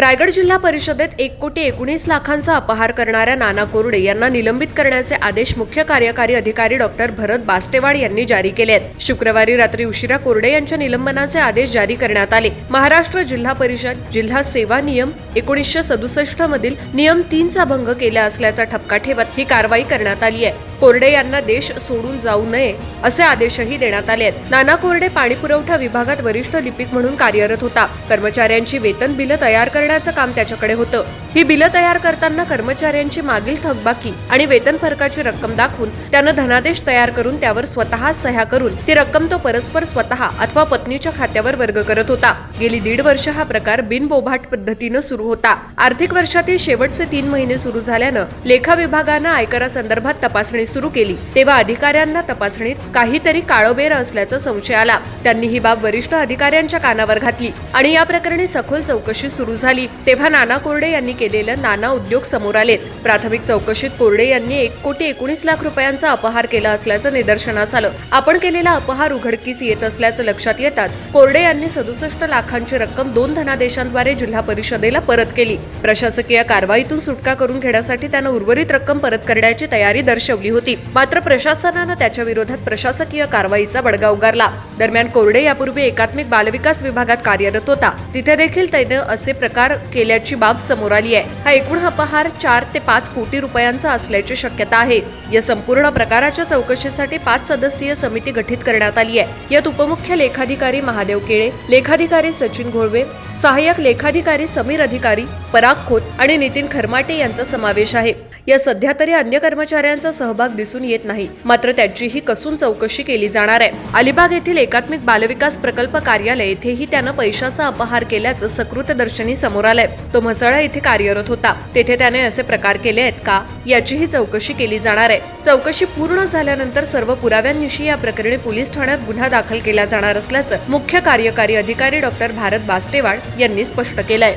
रायगड जिल्हा परिषदेत एक कोटी एकोणीस लाखांचा अपहार करणाऱ्या नाना कोरडे यांना निलंबित करण्याचे आदेश मुख्य कार्यकारी अधिकारी डॉक्टर भरत बास्टेवाड यांनी जारी केले आहेत. शुक्रवारी रात्री उशिरा कोरडे यांच्या निलंबनाचे आदेश जारी करण्यात आले. महाराष्ट्र जिल्हा परिषद जिल्हा सेवा नियम एकोणीसशे सदुसष्ट मधील नियम तीनचा भंग केला असल्याचा ठपका ठेवत ही कारवाई करण्यात आली आहे. कोरडे यांना देश सोडून जाऊ नये असे आदेशही देण्यात आले आहेत. नाना कोरडे पाणीपुरवठा विभागात वरिष्ठ लिपिक म्हणून कार्यरत होता. कर्मचाऱ्यांची वेतन बिलं तयार करण्याचं काम त्याच्याकडे होतं. ही बिलं तयार करताना कर्मचाऱ्यांची मागील थकबाकी आणि वेतन फरकाची रक्कम दाखवून त्यानं धनादेश तयार करून त्यावर स्वतः सह्या करून ती रक्कम तो परस्पर स्वतः अथवा पत्नीच्या खात्यावर वर्ग करत होता. गेली दीड वर्ष हा प्रकार बिनबोभाट पद्धतीनं सुरू होता. आर्थिक वर्षातील शेवटचे तीन महिने सुरू झाल्यानं लेखा विभागानं आयकरासंदर्भात तपासणी सुरू केली तेव्हा अधिकाऱ्यांना तपासणीत काहीतरी काळोबेर असल्याचा संशय आला. त्यांनी ही बाब वरिष्ठ अधिकाऱ्यांच्या कानावर घातली आणि या प्रकरणी सखोल चौकशी सुरू झाली. तेव्हा नाना कोरडे यांनी केलेलं नाना उद्योग समोर आलेत. प्राथमिक चौकशीत कोरडे यांनी एक कोटी एकोणीस लाख रुपयांचा अपहार केला असल्याचं निदर्शनास आलं. आपण केलेला अपहार उघडकीस येत असल्याचं लक्षात येताच कोरडे यांनी सदुसष्ट लाखांची रक्कम दोन धनादेशांद्वारे जिल्हा परिषदेला परत केली. प्रशासकीय कारवाईतून सुटका करून घेण्यासाठी त्यानं उर्वरित रक्कम परत करण्याची तयारी दर्शवली होती. होती. मात्र प्रशासनानं त्याच्या विरोधात प्रशासकीय कारवाईचा बडगा उगारला. दरम्यान कोरडे यापूर्वी एकात्मिक बालविकास विभागात कार्यरत होता. तिथे देखील त्यानं असे प्रकार केल्याची बाब समोर आली आहे. हा एकूण अपहार चार ते पाच कोटी रुपयांचा असल्याची शक्यता आहे. या संपूर्ण प्रकाराच्या चौकशीसाठी पाच सदस्यीय समिती गठीत करण्यात आली आहे. यात उपमुख्य लेखाधिकारी महादेव केळे लेखाधिकारी सचिन घोळवे सहाय्यक लेखाधिकारी समीर अधिकारी पराग खोत आणि नितीन खरमाटे यांचा समावेश आहे. या सध्या तरी अन्य कर्मचाऱ्यांचा सहभाग दिसून येत नाही. मात्र त्याचीही कसून चौकशी केली जाणार आहे. अलिबाग येथील एकात्मिक बालविकास प्रकल्प कार्यालय येथेही त्यानं पैशाचा अपहार केल्याचं सकृतदर्शनी समोर आलंय. तो म्हसळा येथे कार्यरत होता. तेथे त्याने असे प्रकार केले आहेत का? याचीही चौकशी केली जाणार आहे. चौकशी पूर्ण झाल्यानंतर सर्व पुराव्यांनिशी या प्रकरणी पोलीस ठाण्यात गुन्हा दाखल केला जाणार असल्याचं मुख्य कार्यकारी अधिकारी डॉक्टर भारत बास्टेवाड यांनी स्पष्ट केलंय.